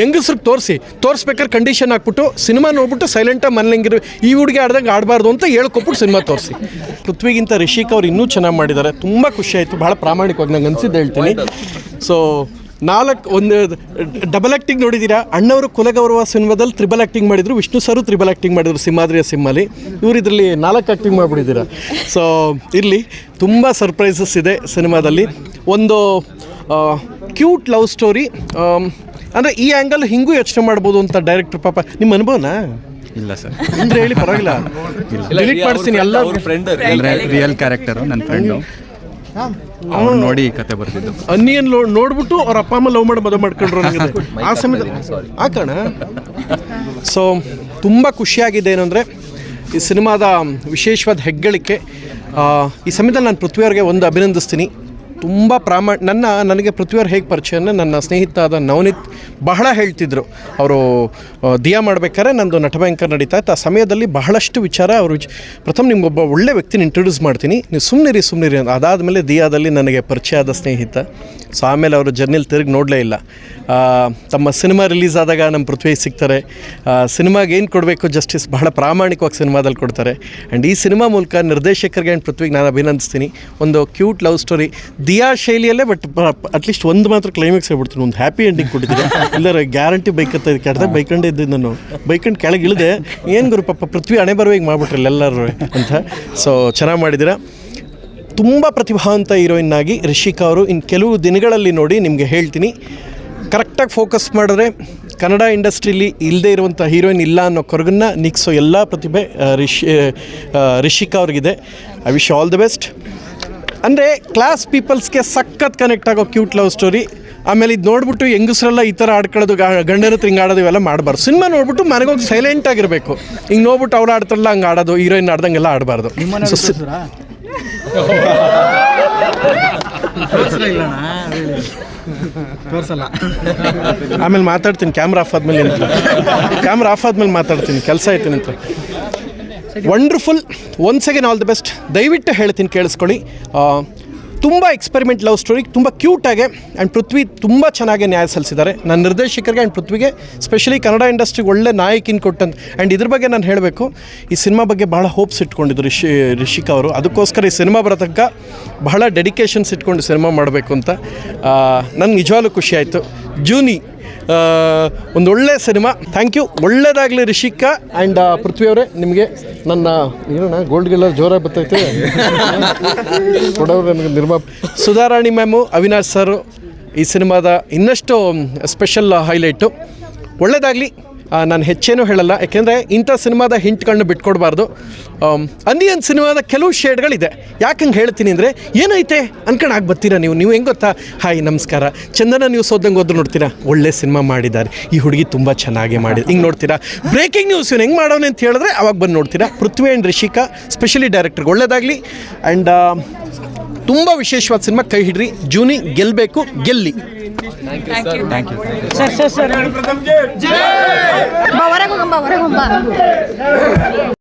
ಹೆಂಗಸ್ರಿಗೆ ತೋರಿಸಿ, ತೋರಿಸ್ಬೇಕಾದ್ರೆ ಕಂಡೀಷನ್ ಹಾಕ್ಬಿಟ್ಟು ಸಿನಿಮಾ ನೋಡ್ಬಿಟ್ಟು ಸೈಲೆಂಟಾಗಿ ಮನೇಲಿಂಗಿರು ಈ ಹುಡುಗಿ ಆಡ್ದಂಗೆ ಆಡಬಾರ್ದು ಅಂತ ಹೇಳ್ಕೊಟ್ಬಿಟ್ಟು ಸಿನಿಮಾ ತೋರಿಸಿ. ಪೃಥ್ವಿಗಿಂತ ರಿಷಿಕ್ ಅವ್ರು ಇನ್ನೂ ಚೆನ್ನಾಗಿ ಮಾಡಿದ್ದಾರೆ. ತುಂಬ ಖುಷಿ ಆಯಿತು. ಭಾಳ ಪ್ರಾಮಾಣಿಕವಾಗಿ ನಂಗೆ ಅನಿಸಿದ್ದು ಹೇಳ್ತೀನಿ. ಸೊ ನಾಲ್ಕು ಒಂದು ಡಬಲ್ ಆ್ಯಕ್ಟಿಂಗ್ ನೋಡಿದ್ದೀರಾ ಅಣ್ಣವರು ಕುಲಗೌರವ ಸಿನಿಮಾದಲ್ಲಿ ತ್ರಿಬಲ್ ಆ್ಯಕ್ಟಿಂಗ್ ಮಾಡಿದರು. ವಿಷ್ಣು ಸರು ತ್ರಿಬಲ್ ಆ್ಯಕ್ಟಿಂಗ್ ಮಾಡಿದ್ರು ಸಿಂಹಾದ್ರಿಯ ಸಿಮ್ಮಲ್ಲಿ ಇವರು ಇದರಲ್ಲಿ ನಾಲ್ಕು ಆ್ಯಕ್ಟಿಂಗ್ ಮಾಡಿಬಿಟ್ಟಿದ್ದೀರಾ? ಸೊ ಇರಲಿ. ತುಂಬ ಸರ್ಪ್ರೈಸಸ್ ಇದೆ ಸಿನಿಮಾದಲ್ಲಿ. ಒಂದು ಕ್ಯೂಟ್ ಲವ್ ಸ್ಟೋರಿ ಅಂದರೆ ಈ ಆ್ಯಂಗಲ್ ಹಿಂಗೂ ಯೋಚನೆ ಮಾಡ್ಬೋದು ಅಂತ ಡೈರೆಕ್ಟರ್ ಪಾಪ ನಿಮ್ಮ ಅನುಭವನಾ? ಇಲ್ಲ ಸರ್. ಅಂದ್ರೆ ಹೇಳಿ ಪರವಾಗಿಲ್ಲ. ಡಿಲೀಟ್ ಮಾಡಿಸ್ತೀನಿ ಎಲ್ಲ ಫ್ರೆಂಡ್ ರಿಯಲ್ ಕ್ಯಾರೆಕ್ಟರು ನನ್ನ ಫ್ರೆಂಡು ಅವ್ನು ನೋಡಿ ಕತೆ ಬರ್ತಿದ್ದು. ಅನ್ನಿಯನ್ ನೋಡ್ಬಿಟ್ಟು ಅವ್ರ ಅಪ್ಪ ಅಮ್ಮ ಲವ್ ಮಾಡಿ ಮದುವೆ ಮಾಡ್ಕೊಂಡ್ರು ನನಗೆ. ಆ ಸಮಯದಲ್ಲಿ ಕಾರಣ ಸೊ ತುಂಬ ಖುಷಿಯಾಗಿದೆ ಏನಂದರೆ ಈ ಸಿನಿಮಾದ ವಿಶೇಷವಾದ ಹೆಗ್ಗಳಿಕೆ. ಆ, ಈ ಸಮಯದಲ್ಲಿ ನಾನು ಪೃಥ್ವಿಯವ್ರಿಗೆ ಒಂದು ಅಭಿನಂದಿಸ್ತೀನಿ. ತುಂಬ ಪ್ರಾಮ, ನನ್ನ, ನನಗೆ ಪೃಥ್ವಿಯವ್ರು ಹೇಗೆ ಪರಿಚಯ ಅಂದರೆ ನನ್ನ ಸ್ನೇಹಿತ ಆದ ನವನೀತ್ ಬಹಳ ಹೇಳ್ತಿದ್ರು. ಅವರು ದಿಯಾ ಮಾಡಬೇಕಾದ್ರೆ ನಂದು ನಟಭಯಂಕರ್ ನಡೀತಾ ಇತ್ತು ಆ ಸಮಯದಲ್ಲಿ ಬಹಳಷ್ಟು ವಿಚಾರ ಅವರು ಪ್ರಥಮ ನಿಮ್ಗೊಬ್ಬ ಒಳ್ಳೆ ವ್ಯಕ್ತಿನ ಇಂಟ್ರೊಡ್ಯೂಸ್ ಮಾಡ್ತೀನಿ. ನೀವು ಸುಮ್ಮನಿರಿ ಸುಮ್ಮನಿರಿ ಅಂತ ಅದಾದಮೇಲೆ ದಿಯಾದಲ್ಲಿ ನನಗೆ ಪರಿಚಯ ಆದ ಸ್ನೇಹಿತ. ಸೊ ಆಮೇಲೆ ಅವರು ಜರ್ನಿಲಿ ತಿರುಗಿ ನೋಡಲೇ ಇಲ್ಲ. ತಮ್ಮ ಸಿನಿಮಾ ರಿಲೀಸ್ ಆದಾಗ ನಮ್ಮ ಪೃಥ್ವಿ ಸಿಗ್ತಾರೆ. ಸಿನಿಮಾಗೆ ಏನು ಕೊಡಬೇಕು ಜಸ್ಟಿಸ್ ಬಹಳ ಪ್ರಾಮಾಣಿಕವಾಗಿ ಸಿನಿಮಾದಲ್ಲಿ ಕೊಡ್ತಾರೆ. ಆ್ಯಂಡ್ ಈ ಸಿನಿಮಾ ಮೂಲಕ ನಿರ್ದೇಶಕರಿಗೆ ಆ್ಯಂಡ್ ಪೃಥ್ವಿಗೆ ನಾನು ಅಭಿನಂದಿಸ್ತೀನಿ. ಒಂದು ಕ್ಯೂಟ್ ಲವ್ ಸ್ಟೋರಿ ದಿಯಾ ಶೈಲಿಯಲ್ಲೇ ಬಟ್ ಅಟ್ಲೀಸ್ಟ್ ಒಂದು ಮಾತ್ರ ಕ್ಲೈಮ್ಯಾಕ್ಸ್ ಹೇಳ್ಬಿಡ್ತೀನಿ ಒಂದು ಹ್ಯಾಪಿ ಎಂಡಿಂಗ್ ಕೊಟ್ಟಿದ್ದೀನಿ ಇಲ್ಲರ ಗ್ಯಾರಂಟಿ ಬೈಕ್ ಅಂತ ಕೆಡ್ದಾಗ ಬೈಕಂಡೇ ಇದ್ದು ನಾನು. ಬೈಕಂಡು ಕೆಳಗೆ ಇಳಿದೆ, ಏನು ಗುರು ಪಾಪ, ಪೃಥ್ವಿ ಹಣೆ ಬರುವಾಗ ಮಾಡಿಬಿಟ್ರಲ್ಲ ಎಲ್ಲರೂ ಅಂತ. ಸೊ ಚೆನ್ನಾಗಿ ಮಾಡಿದ್ದೀರಾ? ತುಂಬ ಪ್ರತಿಭಾವಂತ ಹೀರೋಯಿನ್ ಆಗಿ ರಿಷಿಕಾ ಅವರು ಇನ್ನು ಕೆಲವು ದಿನಗಳಲ್ಲಿ ನೋಡಿ ನಿಮಗೆ ಹೇಳ್ತೀನಿ. ಕರೆಕ್ಟಾಗಿ ಫೋಕಸ್ ಮಾಡಿದ್ರೆ ಕನ್ನಡ ಇಂಡಸ್ಟ್ರೀಲಿ ಇಲ್ಲದೇ ಇರುವಂಥ ಹೀರೋಯಿನ್ ಇಲ್ಲ ಅನ್ನೋ ಕೊರಗನ್ನ ನಿಗ್ಸೋ ಎಲ್ಲ ಪ್ರತಿಭೆ Rishi Rishika ಅವ್ರಿಗಿದೆ. I wish all the best ಅಂದರೆ ಕ್ಲಾಸ್ ಪೀಪಲ್ಸ್ಗೆ ಸಖತ್ ಕನೆಕ್ಟ್ ಆಗೋ ಕ್ಯೂಟ್ ಲವ್ ಸ್ಟೋರಿ ಆಮೇಲೆ ಇದು ನೋಡ್ಬಿಟ್ಟು ಹೆಂಗಸ್ರೆಲ್ಲ ಈ ಥರ ಆಡ್ಕೊಳ್ಳೋದು ಗಾ- ಗಂಡನ ಹತ್ರ ಹಿಂಗೆ ಆಡೋದು ಇವೆಲ್ಲ ಮಾಡಬಾರ್ದು. ಸಿನಿಮಾ ನೋಡ್ಬಿಟ್ಟು ಮನೆಗೋಗಿ ಸೈಲೆಂಟ್ ಆಗಿರಬೇಕು. ಹಿಂಗೆ ನೋಡ್ಬಿಟ್ಟು ಅವ್ರು ಆಡ್ತಾರಲ್ಲ ಹಂಗೆ ಆಡೋದು ಹೀರೋಯಿನ್ ಆಡ್ದಂಗೆಲ್ಲ ಆಡಬಾರ್ದು. ತೋರ್ಸಲ್ಲ. ಆಮೇಲೆ ಮಾತಾಡ್ತೀನಿ ಕ್ಯಾಮ್ರಾ ಆಫ್ ಆದ್ಮೇಲೆ ನಿಂತು ಕ್ಯಾಮ್ರಾ ಆಫ್ ಆದ್ಮೇಲೆ ಮಾತಾಡ್ತೀನಿ ಕೆಲಸ ಐತೆ ನಿಂತು wonderful once again all the best ದಯವಿಟ್ಟು ಹೇಳ್ತೀನಿ ಕೇಳಿಸ್ಕೊಳ್ಳಿ. ತುಂಬ ಎಕ್ಸ್ಪೆರಿಮೆಂಟ್ ಲವ್ ಸ್ಟೋರಿ ತುಂಬ ಕ್ಯೂಟಾಗೆ ಆ್ಯಂಡ್ ಪೃಥ್ವಿ ತುಂಬ ಚೆನ್ನಾಗಿ ನ್ಯಾಯ ಸಲ್ಲಿಸಿದ್ದಾರೆ. ನನ್ನ ನಿರ್ದೇಶಕರಿಗೆ ಆ್ಯಂಡ್ ಪೃಥ್ವಿಗೆ ಸ್ಪೆಷಲಿ ಕನ್ನಡ ಇಂಡಸ್ಟ್ರಿಗೆ ಒಳ್ಳೆ ನಾಯಕಿನ ಕೊಟ್ಟಂತ ಆ್ಯಂಡ್ ಇದ್ರ ಬಗ್ಗೆ ನಾನು ಹೇಳಬೇಕು, ಈ ಸಿನಿಮಾ ಬಗ್ಗೆ ಬಹಳ ಹೋಪ್ಸ್ ಇಟ್ಕೊಂಡಿದ್ದು ರಿಷಿ, ರಿಷಿಕಾ ಅವರು. ಅದಕ್ಕೋಸ್ಕರ ಈ ಸಿನಿಮಾ ಬರತಕ್ಕ ಬಹಳ ಡೆಡಿಕೇಶನ್ಸ್ ಇಟ್ಕೊಂಡು ಸಿನಿಮಾ ಮಾಡಬೇಕು ಅಂತ ನನಗೆ ನಿಜವಾಗ್ಲೂ ಖುಷಿ ಆಯಿತು. ಜೂನಿ ಒಂದು ಒಳ್ಳೆ ಸಿನಿಮಾ. ಥ್ಯಾಂಕ್ ಯು ಒಳ್ಳೇದಾಗಲಿ ರಿಷಿಕಾ. ಆ್ಯಂಡ್ ಪೃಥ್ವಿ ಅವರೇ, ನಿಮಗೆ ನನ್ನ ಏನೋ ಗೋಲ್ಡ್ ಗಿಲ್ಲರ್ ಜೋರಾಗಿ ಬರ್ತೈತೆ? ಕೊಡೋರು ನನಗೆ ನಿರ್ಮಾ ಸುಧಾರಾಣಿ ಮ್ಯಾಮು, ಅವಿನಾಶ್ ಸರು, ಈ ಸಿನಿಮಾದ ಇನ್ನಷ್ಟು ಸ್ಪೆಷಲ್ ಹೈಲೈಟು ಒಳ್ಳೇದಾಗಲಿ. ನಾನು ಹೆಚ್ಚೇನು ಹೇಳಲ್ಲ. ಯಾಕೆಂದರೆ ಇಂಥ ಸಿನಿಮಾದ ಹಿಂಟ್ಗಳನ್ನ ಬಿಟ್ಕೊಡ್ಬಾರ್ದು. ಅಂದಿಯನ್ ಸಿನಿಮಾದ ಕೆಲವು ಶೇಡ್ಗಳಿದೆ. ಯಾಕೆ ಹಂಗೆ ಹೇಳ್ತೀನಿ ಅಂದರೆ, ಏನೈತೆ? ಅನ್ಕೊಂಡು ಆಗಿ ಬರ್ತೀರಾ ನೀವು? ನೀವು ಹೆಂಗೆ ಗೊತ್ತಾ? ಹಾಯ್, ನಮಸ್ಕಾರ. ಚಂದನ ನ್ಯೂಸ್ ಓದಂಗೆ ಓದ್ರು ನೋಡ್ತೀರಾ? ಒಳ್ಳೆ ಸಿನಿಮಾ ಮಾಡಿದ್ದಾರೆ. ಈ ಹುಡುಗಿ ತುಂಬ ಚೆನ್ನಾಗಿ ಮಾಡಿದೆ. ಹಿಂಗೆ ನೋಡ್ತೀರಾ? ಬ್ರೇಕಿಂಗ್ ನ್ಯೂಸ್ ಇವ್ನು ಹೆಂಗೆ ಮಾಡೋಣ ಅಂತ ಹೇಳಿದ್ರೆ, ಅವಾಗ ಬಂದು ನೋಡ್ತೀರಾ? ಪೃಥ್ವಿ ಆ್ಯಂಡ್ ರಿಷಿಕಾ ಸ್ಪೆಷಲಿ ಡೈರೆಕ್ಟರ್ಗೆ ಒಳ್ಳೇದಾಗಲಿ. ಆ್ಯಂಡ್ ತುಂಬ ವಿಶೇಷವಾದ ಸಿನಿಮಾ ಕೈ ಹಿಡ್ರಿ. ಜೂನಿ ಗೆಲ್ಲಬೇಕು ಗೆಲ್ಲಿ. Thank you sir sir sir ಬಾ ಹೊರಗೆ ಹೋಗಂಬ ಹೊರಗೆ ಹೋಗಂಬ